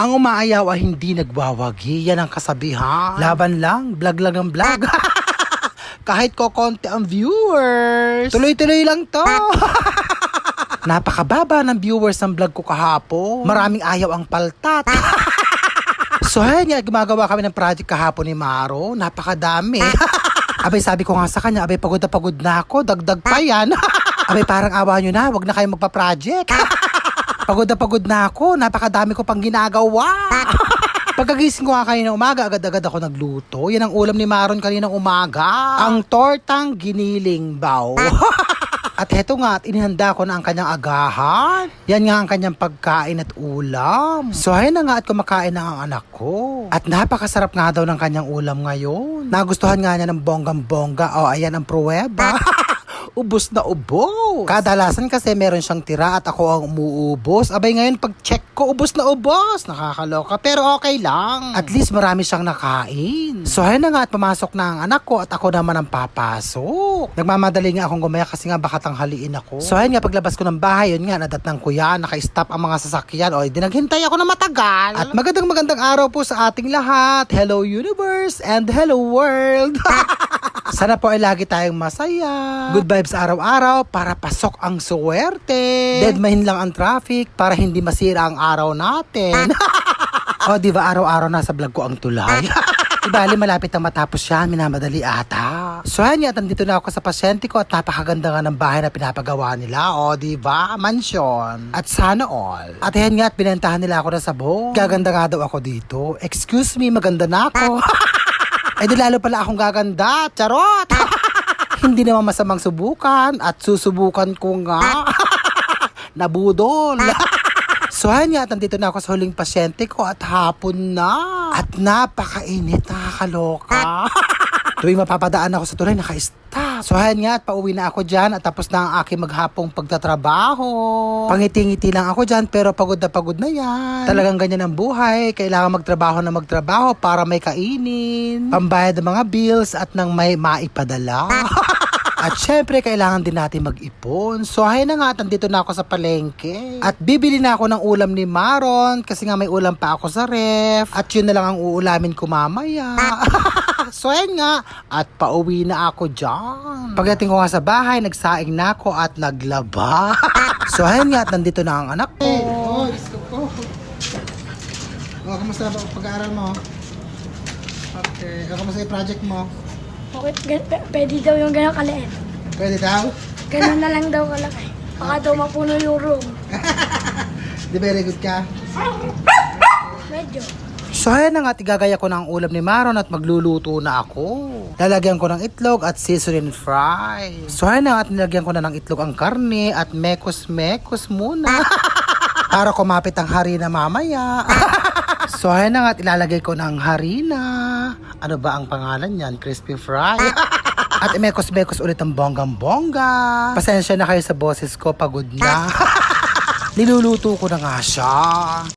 Ang umaayaw ay hindi nagwawagi. Yan ang kasabihan. Laban lang, vlog lang ang vlog. Kahit ko konti ang viewers. Tuloy-tuloy lang to. Napakababa ng viewers ng vlog ko kahapon. Maraming ayaw ang paltat. so, ayun nga, gumagawa kami ng project kahapon ni Maro. Napakadami. abay, sabi ko nga sa kanya, abay, pagod na pagod na ako. Dagdag pa yan. abay, parang awa nyo na. Huwag na kayo magpa-project. Pagod na pagod na ako. Napakadami ko pang ginagawa. Pagkagising ko nga kanina umaga, agad-agad ako nagluto. Yan ang ulam ni Maron kaninang umaga. Ang tortang giniling baw. At heto nga, at inihanda ko na ang kanyang agahan. Yan nga ang kanyang pagkain at ulam. So ayun na nga at kumakain na ang anak ko. At napakasarap nga daw ng kanyang ulam ngayon. Nagustuhan nga niya ng bonggang-bongga. O ayan ang pruweba. ubos na ubos. Kadalasan kasi meron siyang tira at ako ang umuubos. Abay ngayon pag check ko, ubos na ubos. Nakakaloka pero okay lang. At least marami siyang nakain. So ayun na nga at pumasok na ang anak ko at ako naman ang papasok. Nagmamadali nga akong gumaya kasi nga baka tanghaliin ako. So ayun nga paglabas ko ng bahay, yun nga nadatnang ko yan, naka-stop ang mga sasakyan. O di naghintay ako na matagal. At magandang magandang araw po sa ating lahat. Hello universe and hello world. Sana po ay lagi tayong masaya. Good vibes araw-araw para pasok ang suwerte. Deadmahin lang ang traffic para hindi masira ang araw natin. o, di ba araw-araw nasa vlog ko ang tulay? Ibali, malapit na matapos yan. Minamadali ata. So, yan nga. Nandito na ako sa pasyente ko at napakaganda nga ng bahay na pinapagawa nila. O, di ba? Mansion. At sana all. At yan nga, at binentahan nila ako na sabong. Gaganda nga daw ako dito. Excuse me, maganda na ako. Ay di lalo pala akong gaganda. Charot! Hindi naman masamang subukan at susubukan ko nga. Nabudol. so ayan nga, nandito na ako sa huling pasyente ko at hapon na. At napakainit, nakakaloka. Tuwing mapapadaan ako sa tulay, naka-stop. So ayan nga, at pauwi na ako dyan at tapos na ang aking maghapong pagtatrabaho. Pangiti-ngiti lang ako dyan pero pagod na pagod na yan. Talagang ganyan ang buhay. Kailangan magtrabaho na magtrabaho para may kainin, pambayad ng mga bills at nang may maipadala. At syempre, kailangan din natin mag-ipon. So, hay na nga, nandito na ako sa palengke. At bibili na ako ng ulam ni Maron kasi nga may ulam pa ako sa ref. At yun na lang ang uulamin ko mamaya. so, ayan nga. At pauwi na ako dyan. Pagdating ko nga sa bahay, nagsaing na ako at naglaba. so, ayan nga, at nandito na ang anak ko. Oh, isko ko. Oh, kamusta ba pag-aaral mo? Okay. Oh, kamusta yung project mo? Okay, pwede daw yung gano'ng kaliit. Pwede daw? Ganun na lang daw kalaki. Baka daw mapuno yung room. Di very good ka? Medyo. So ayan na nga, tigagaya ko ang ulam ni Maron at magluluto na ako. Lalagyan ko ng itlog at season and fry. So ayan na nga, at nilagyan ko na ng itlog ang karne at mekos-mekos muna. Para kumapit ang harina mamaya. so ayan na nga, at ilalagay ko ng harina. Ano ba ang pangalan niyan? Crispy fry. At imekos-mekos ulit ang bonggang-bongga. Pasensya na kayo sa boses ko, pagod na. Niluluto ko na nga siya.